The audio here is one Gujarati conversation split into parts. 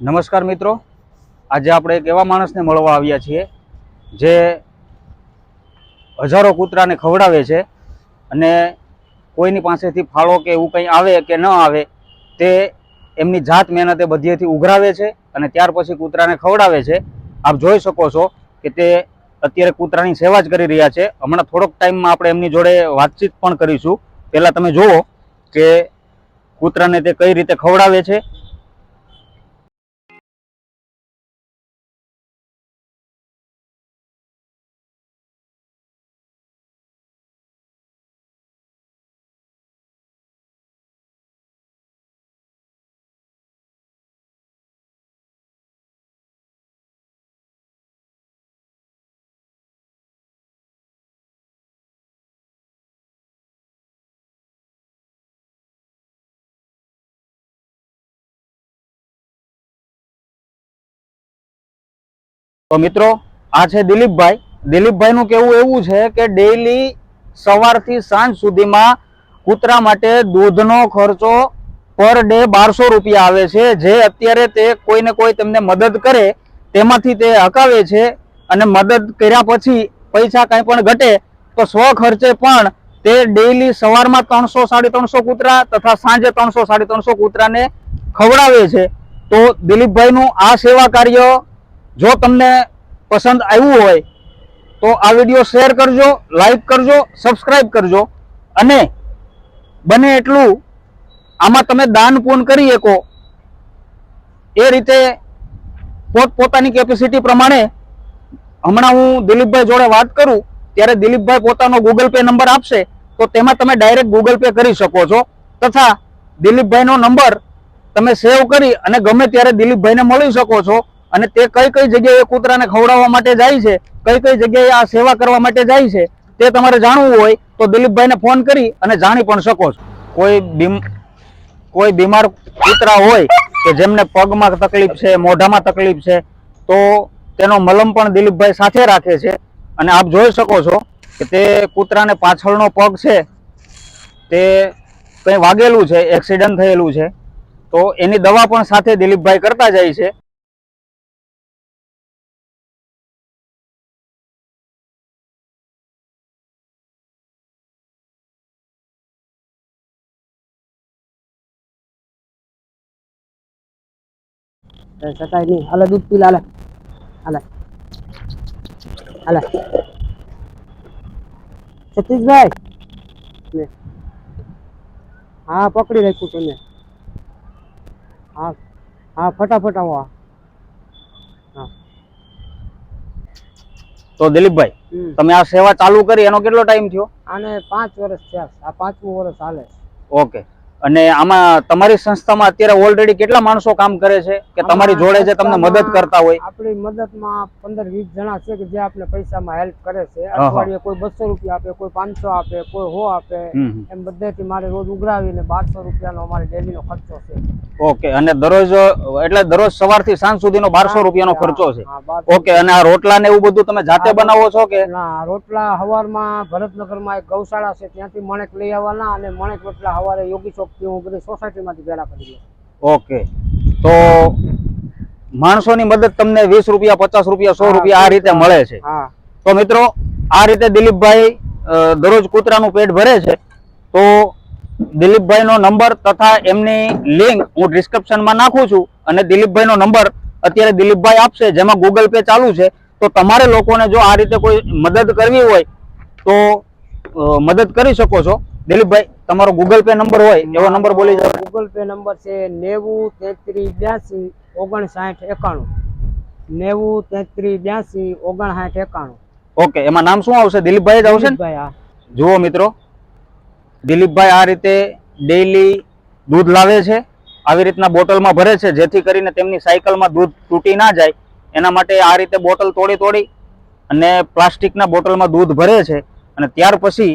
નમસ્કાર મિત્રો. આજે આપણે એક એવા માણસને મળવા આવ્યા છીએ જે હજારો કૂતરાને ખવડાવે છે અને કોઈની પાસેથી ફાળો કે એવું કંઈ આવે કે ન આવે તે એમની જાત મહેનતે બધીએથી ઉઘરાવે છે અને ત્યાર પછી કૂતરાને ખવડાવે છે. આપ જોઈ શકો છો કે તે અત્યારે કૂતરાની સેવા જ કરી રહ્યા છે. હમણાં થોડોક ટાઈમમાં આપણે એમની જોડે વાતચીત પણ કરીશું. પહેલાં તમે જુઓ કે કૂતરાને તે કઈ રીતે ખવડાવે છે તો મિત્રો, આ છે દિલીપભાઈ. દિલીપભાઈનું કેવું એવું છે કે ડેઈલી સવારથી સાંજ સુધીમાં કૂતરા માટે દૂધનો ખર્ચો પર ડે બારસો રૂપિયા આવે છે. જે અત્યારે તે કોઈને કોઈ તેમને મદદ કરે, તેમાંથી તે હકાવે છે અને મદદ કર્યા પછી પૈસા કાંઈ પણ ઘટે, તો સ્વ ખર્ચે પણ તે ડેઈલી સવારમાં ત્રણસો સાડી ત્રણસો કૂતરા તથા સાંજે ત્રણસો સાડી ત્રણસો કૂતરાને ખવડાવે છે. તો દિલીપભાઈનું આ સેવા કાર્ય જો તમને પસંદ આવ્યું હોય તો આ વીડિયો શેર કરજો, લાઈક કરજો સબસ્ક્રાઈબ કરજો અને બને એટલું આમાં તમે દાન પૂર્ણ કરી શકો. એ રીતે પોત પોતાની કેપેસિટી પ્રમાણે હમણાં હું દિલીપભાઈ જોડે વાત કરું, ત્યારે દિલીપભાઈ પોતાનો ગૂગલ પે નંબર આપશે, તો તેમાં તમે ડાયરેક્ટ ગૂગલ પે કરી શકો છો. તથા દિલીપભાઈનો નંબર તમે સેવ કરી અને ગમે ત્યારે દિલીપભાઈને મળી શકો છો. અને તે કઈ કઈ જગ્યાએ કૂતરાને ખવડાવવા માટે જાય છે, કઈ કઈ જગ્યાએ આ સેવા કરવા માટે જાય છે, તે તમારે જાણવું હોય તો દિલીપભાઈને ફોન કરી અને જાણી પણ શકો છો. કોઈ બીમ, કોઈ બીમાર કૂતરા હોય કે જેમને પગમાં તકલીફ છે, મોઢામાં તકલીફ છે, તો તેનો મલમ પણ દિલીપભાઈ સાથે રાખે છે. અને આપ જોઈ શકો છો કે તે કૂતરાને પાછળનો પગ છે, તે કંઈ વાગેલું છે, એક્સિડન્ટ થયેલું છે. તો એની દવા પણ સાથે દિલીપભાઈ કરતા જાય છે. એ સકાય નહીં હાલે દૂધ પી લાલે હાલે હાલે સતીશભાઈ હા પકડી રાખ્યું તમે હા હા ફટાફટ આવો હા. તો દિલીપભાઈ તમે આ સેવા ચાલુ કરી એનો કેટલો ટાઈમ થયો? આને પાંચ વર્ષ થયા. છે. આ પાંચમું વર્ષ હાલે ઓકે અને આમાં તમારી સંસ્થામાં અત્યારે ઓલરેડી કેટલા માણસો કામ કરે છે? કે તમારી જોડે જે તમને મદદ કરતા હોય? આપણી મદદમાં પંદર વીસ જણા છે કે જે આપણે પૈસામાં હેલ્પ કરે છે. અઠવાડિયે કોઈ બસો રૂપિયા આપે કોઈ પાંચસો આપે કોઈ હો આપે. એમ બધેથી મારે રોજ ઉઘરાવીને બારસો રૂપિયાનો અમારે ડેલીનો ખર્ચો છે. ઓકે અને દરરોજ એટલે દરરોજ સવારથી સાંજ સુધીનો બારસો રૂપિયાનો ખર્ચો છે. ઓકે અને આ રોટલા ને એવું બધું તમે જાતે બનાવો છો કે? ના રોટલા હવારમાં ભરતનગરમાં એક ગૌશાળા છે ત્યાંથી મણેક લઈ આવવાના અને મણેક રોટલા હવારે યોગી ચોકથી હું બધી સોસાયટીમાંથી ભેળા કરી લઉં ઓકે. તો માણસોની મદદ તમને વીસ રૂપિયા પચાસ રૂપિયા સો રૂપિયા આ રીતે મળે છે. તો મિત્રો આ રીતે દિલીપભાઈ દરરોજ કૂતરાનું પેટ ભરે છે તો દિલીપભાઈનો નંબર તથા એમની લિંક હું ડિસ્ક્રિપ્શનમાં નાખું છું અને દિલીપભાઈનો નંબર અત્યારે દિલીપભાઈ આપશે જેમાં ગૂગલ પે ચાલુ છે. તો તમારે લોકોને જો આ રીતે કોઈ મદદ કરવી હોય તો મદદ કરી શકો છો. દિલીપભાઈ તમારો ગૂગલ પે નંબર હોય એવો નંબર બોલી જાવ ગૂગલ પે નંબર છે નેવું તેત્રીસ બ્યાસી ઓગણસાઠ એકાણું. નેવું તેત્રીસ બ્યાસી ઓગણસાઠ એકાણું. ઓકે એમાં નામ શું આવશે? દિલીપભાઈ જ આવશે ને? જુઓ મિત્રો દિલીપભાઈ આ રીતે ડેઈલી દૂધ લાવે છે આવી રીતના બોટલમાં ભરે છે જેથી કરીને તેમની સાયકલમાં દૂધ તૂટી ના જાય. એના માટે આ રીતે બોટલ તોડી તોડી અને પ્લાસ્ટિકના બોટલમાં દૂધ ભરે છે. અને ત્યાર પછી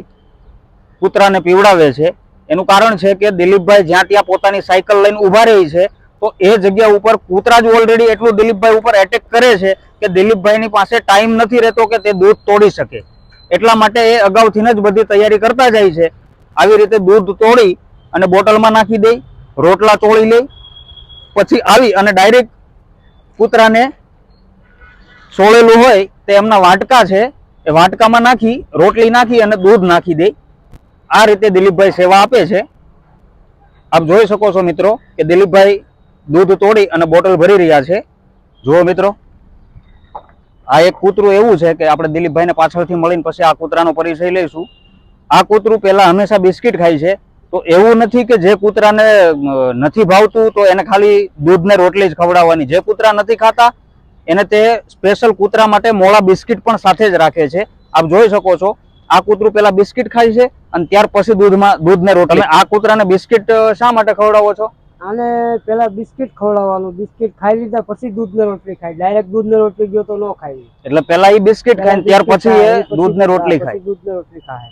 કૂતરાને પીવડાવે છે. એનું કારણ છે કે દિલીપભાઈ જ્યાં ત્યાં પોતાની સાયકલ લઈને ઊભા રહી છે, તો એ જગ્યા ઉપર કૂતરા જ ઓલરેડી એટલું દિલીપભાઈ ઉપર એટેક કરે છે કે દિલીપભાઈની પાસે ટાઈમ નથી રહેતો કે તે દૂધ તોડી શકે. એટલા માટે એ અગાઉથી જ બધી તૈયારી કરતા જાય છે. આવી રીતે દૂધ તોડી અને બોટલમાં નાખી દે, રોટલા તોડી લે, પછી આવી અને ડાયરેક્ટ કૂતરાને સોળેલું હોય તે એમના વાટકા છે, એ વાટકામાં નાખી, રોટલી નાખી અને દૂધ નાખી દે. આ રીતે દિલીપભાઈ સેવા આપે છે. આપ જોઈ શકો છો મિત્રો કે દિલીપભાઈ દૂધ તોડી અને બોટલ ભરી રહ્યા છે. જુઓ મિત્રો, આ એક કૂતરું એવું છે કે આપણે દિલીપભાઈને પાછળથી મળીને પછી આ કૂતરાનો પરિચય લઈશું. આ કૂતરું પહેલાં હંમેશા બિસ્કિટ ખાય છે. તો એવું નથી કે જે કૂતરાને નથી ભાવતું, તો એને ખાલી દૂધને રોટલી જ ખવડાવવાની. જે કૂતરા નથી ખાતા, એને તે સ્પેશિયલ કૂતરા માટે મોળા બિસ્કિટ પણ સાથે જ રાખે છે. આપ જોઈ શકો છો આ કૂતરું પેલા બિસ્કિટ ખાય છે અને ત્યાર પછી દૂધમાં દૂધ ને રોટલી આ કૂતરાને બિસ્કિટ શા માટે ખવડાવો છો? આને પેલા બિસ્કિટ ખવડાવવાનું. બિસ્કિટ ખાઈ લીધા પછી દૂધ ને રોટલી ખાય. ડાયરેક્ટ દૂધ ને રોટલી ગયો તો ન ખાય. એટલે પેલા એ બિસ્કિટ ખાય ત્યાર પછી એ દૂધ ને રોટલી ખાય. દૂધ ને રોટલી ખાય.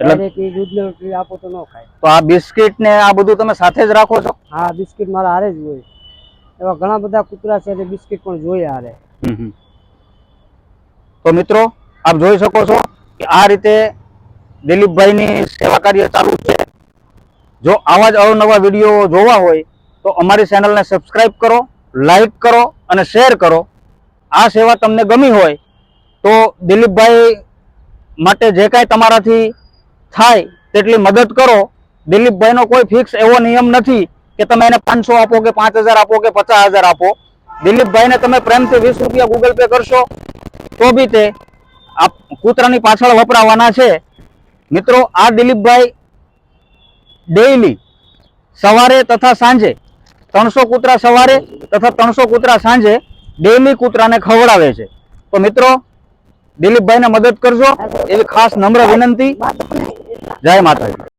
એટલે- દૂધ ને રોટલી આપો તો ન ખાય. તો આ બિસ્કિટ ને આ બધું તમે સાથે જ રાખો છો? હા બિસ્કિટ મારા હારે જ હોય. એવા ઘણા બધા કૂતરા છે જે બિસ્કિટ પણ જોઈએ હારે. તો મિત્રો આપ જોઈ શકો છો કે આ રીતે દિલીપભાઈની સેવા કાર્ય ચાલુ છે. જો આવા જ અવનવા વીડિયો જોવા હોય, તો અમારી ચેનલને સબસ્ક્રાઈબ કરો, લાઈક કરો અને શેર કરો. આ સેવા તમને ગમી હોય, તો દિલીપભાઈ માટે જે કાંઈ તમારાથી થાય તેટલી મદદ કરો. દિલીપભાઈનો કોઈ ફિક્સ એવો નિયમ નથી કે તમે એને પાંચસો આપો કે પાંચ આપો કે પચાસ આપો. દિલીપભાઈને તમે પ્રેમથી વીસ રૂપિયા ગૂગલ પે કરશો, તો બી તે આ કૂતરાની પાછળ વપરાવાના છે. મિત્રો, આ દિલીપભાઈ ડેઈલી સવારે તથા સાંજે ત્રણસો કૂતરા સવારે તથા ત્રણસો કૂતરા સાંજે ડેઈલી કૂતરાને ખવડાવે છે. તો મિત્રો, દિલીપભાઈને મદદ કરજો. એવી ખાસ નમ્ર વિનંતી. જય માતાજી.